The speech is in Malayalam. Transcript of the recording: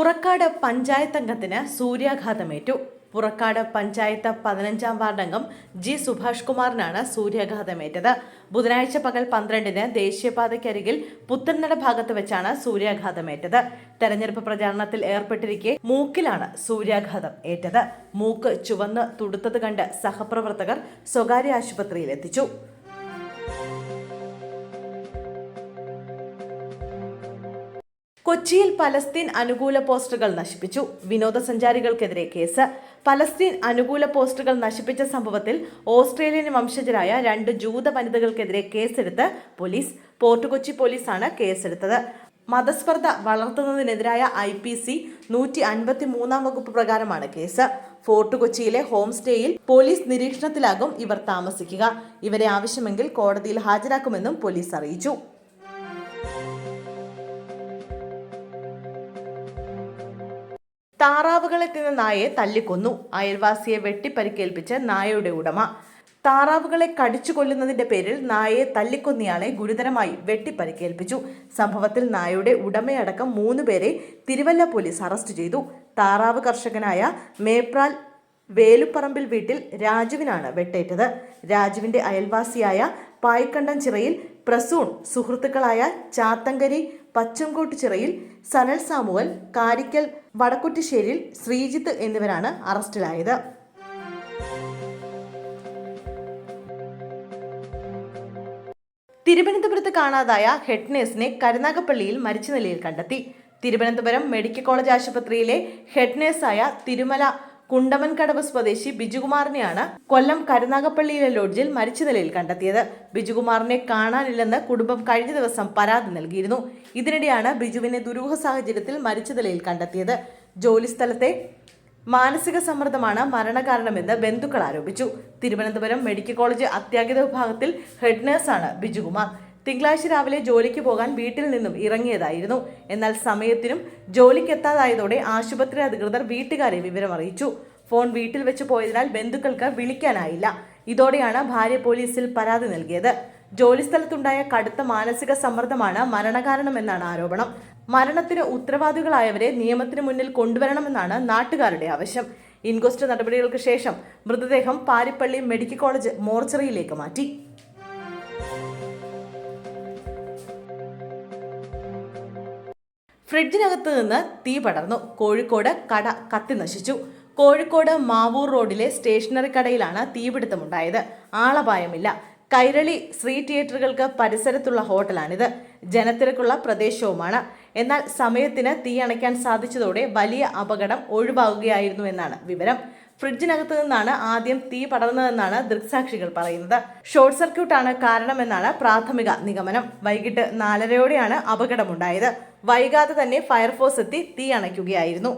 പുറക്കാട് പഞ്ചായത്ത് അംഗത്തിന് സൂര്യാഘാതമേറ്റു. പുറക്കാട് പഞ്ചായത്ത് പതിനഞ്ചാം വാർഡംഗം ജി സുഭാഷ് കുമാറിനാണ് സൂര്യാഘാതമേറ്റത്. ബുധനാഴ്ച പകൽ പന്ത്രണ്ടിന് ദേശീയപാതയ്ക്കരികിൽ പുത്തൻനട ഭാഗത്ത് വെച്ചാണ് സൂര്യാഘാതമേറ്റത്. തെരഞ്ഞെടുപ്പ് പ്രചാരണത്തിൽ ഏർപ്പെട്ടിരിക്കെ മൂക്കിലാണ് സൂര്യാഘാതം ഏറ്റത്. മൂക്ക് ചുവന്ന് തുടുത്തത് കണ്ട് സഹപ്രവർത്തകർ സ്വകാര്യ ആശുപത്രിയിൽ എത്തിച്ചു കൊച്ചിയിൽ പലസ്തീൻ അനുകൂല പോസ്റ്ററുകൾ നശിപ്പിച്ചു. വിനോദസഞ്ചാരികൾക്കെതിരെ കേസ്. പലസ്തീൻ അനുകൂല പോസ്റ്ററുകൾ നശിപ്പിച്ച സംഭവത്തിൽ ഓസ്ട്രേലിയൻ വംശജരായ രണ്ട് ജൂത വനിതകൾക്കെതിരെ കേസെടുത്ത് പോലീസ് പോർട്ട് കൊച്ചി പോലീസാണ് കേസെടുത്തത്. മതസ്പർദ്ധ വളർത്തുന്നതിനെതിരായ ഐ പി സി നൂറ്റി അൻപത്തി മൂന്നാം വകുപ്പ് പ്രകാരമാണ് കേസ്. ഫോർട്ട് കൊച്ചിയിലെ ഹോം സ്റ്റേയിൽ പോലീസ് നിരീക്ഷണത്തിലാകും ഇവർ താമസിക്കുക. ഇവരെ ആവശ്യമെങ്കിൽ കോടതിയിൽ ഹാജരാക്കുമെന്നും പോലീസ് അറിയിച്ചു. താറാവുകളെ തിന്ന നായയെ തല്ലിക്കൊന്നു. അയൽവാസിയെ വെട്ടിപ്പരിക്കേൽപ്പിച്ച നായയുടെ ഉടമ. താറാവുകളെ കടിച്ചു കൊല്ലുന്നതിന്റെ പേരിൽ നായയെ തല്ലിക്കൊന്നയാളെ ഗുരുതരമായി വെട്ടിപ്പരിക്കേൽപ്പിച്ചു. സംഭവത്തിൽ നായയുടെ ഉടമയടക്കം മൂന്ന് പേരെ തിരുവല്ല പോലീസ് അറസ്റ്റ് ചെയ്തു. താറാവ് കർഷകനായ മേപ്രാൽ വേലുപ്പറമ്പിൽ വീട്ടിൽ രാജുവിനാണ് വെട്ടേറ്റത്. രാജുവിന്റെ അയൽവാസിയായ പായ്ക്കണ്ടം ചിറയിൽ പ്രസൂൺ സുഹൃത്തുക്കളായ ചാത്തങ്കരി പച്ചങ്കോട്ട് ചിറയിൽ സനൽ സാമുവൽ കാരിക്കൽ വടക്കുറ്റിശ്ശേരിയിൽ ശ്രീജിത്ത് എന്നിവരാണ് അറസ്റ്റിലായത്. തിരുവനന്തപുരത്ത് കാണാതായ ഹെഡ് നേഴ്സിനെ കരുനാഗപ്പള്ളിയിൽ മരിച്ച നിലയിൽ കണ്ടെത്തി. തിരുവനന്തപുരം മെഡിക്കൽ കോളേജ് ആശുപത്രിയിലെ ഹെഡ് നേഴ്സായ തിരുമല കുണ്ടമൻകടവ് സ്വദേശി ബിജുകുമാറിനെയാണ് കൊല്ലം കരുനാഗപ്പള്ളിയിലെ ലോഡ്ജിൽ മരിച്ച നിലയിൽ കണ്ടെത്തിയത്. ബിജുകുമാറിനെ കാണാനില്ലെന്ന് കുടുംബം കഴിഞ്ഞ ദിവസം പരാതി നൽകിയിരുന്നു. ഇതിനിടെയാണ് ബിജുവിനെ ദുരൂഹ സാഹചര്യത്തിൽ മരിച്ച നിലയിൽ കണ്ടെത്തിയത്. ജോലിസ്ഥലത്തെ മാനസിക സമ്മർദ്ദമാണ് മരണകാരണമെന്ന് ബന്ധുക്കൾ ആരോപിച്ചു. തിരുവനന്തപുരം മെഡിക്കൽ കോളേജ് അത്യാഹിത വിഭാഗത്തിൽ ഹെഡ് നഴ്സാണ് ബിജുകുമാർ. തിങ്കളാഴ്ച രാവിലെ ജോലിക്ക് പോകാൻ വീട്ടിൽ നിന്നും ഇറങ്ങിയതായിരുന്നു. എന്നാൽ സമയത്തിനും ജോലിക്കെത്താതായതോടെ ആശുപത്രി അധികൃതർ വീട്ടുകാരെ വിവരമറിയിച്ചു. ഫോൺ വീട്ടിൽ വെച്ച് പോയതിനാൽ ബന്ധുക്കൾക്ക് വിളിക്കാനായില്ല. ഇതോടെയാണ് ഭാര്യ പോലീസിൽ പരാതി നൽകിയത്. ജോലിസ്ഥലത്തുണ്ടായ കടുത്ത മാനസിക സമ്മർദ്ദമാണ് മരണകാരണമെന്നാണ് ആരോപണം. മരണത്തിന് ഉത്തരവാദികളായവരെ നിയമത്തിന് മുന്നിൽ കൊണ്ടുവരണമെന്നാണ് നാട്ടുകാരുടെ ആവശ്യം. ഇൻക്വസ്റ്റ് നടപടികൾക്ക് ശേഷം മൃതദേഹം പാരിപ്പള്ളി മെഡിക്കൽ കോളേജ് മോർച്ചറിയിലേക്ക് മാറ്റി. ഫ്രിഡ്ജിനകത്ത് നിന്ന് തീ പടർന്നു. കോഴിക്കോട് കട കത്തി നശിച്ചു. കോഴിക്കോട് മാവൂർ റോഡിലെ സ്റ്റേഷനറി കടയിലാണ് തീപിടുത്തമുണ്ടായത്. ആളപായമില്ല. കൈരളി ശ്രീ തിയേറ്ററുകൾക്ക് പരിസരത്തുള്ള ഹോട്ടലാണിത്. ജനത്തിരക്കുള്ള പ്രദേശവുമാണ്. എന്നാൽ സമയത്തിന് തീ അണയ്ക്കാൻ സാധിച്ചതോടെ വലിയ അപകടം ഒഴിവാകുകയായിരുന്നു എന്നാണ് വിവരം. ഫ്രിഡ്ജിനകത്ത് നിന്നാണ് ആദ്യം തീ പടർന്നതെന്നാണ് ദൃക്സാക്ഷികൾ പറയുന്നത്. ഷോർട്ട് സർക്യൂട്ടാണ് കാരണമെന്നാണ് പ്രാഥമിക നിഗമനം. വൈകിട്ട് നാലരയോടെയാണ് അപകടമുണ്ടായത്. വൈകാതെ തന്നെ ഫയർഫോഴ്സ് എത്തി തീ അണയ്ക്കുകയായിരുന്നു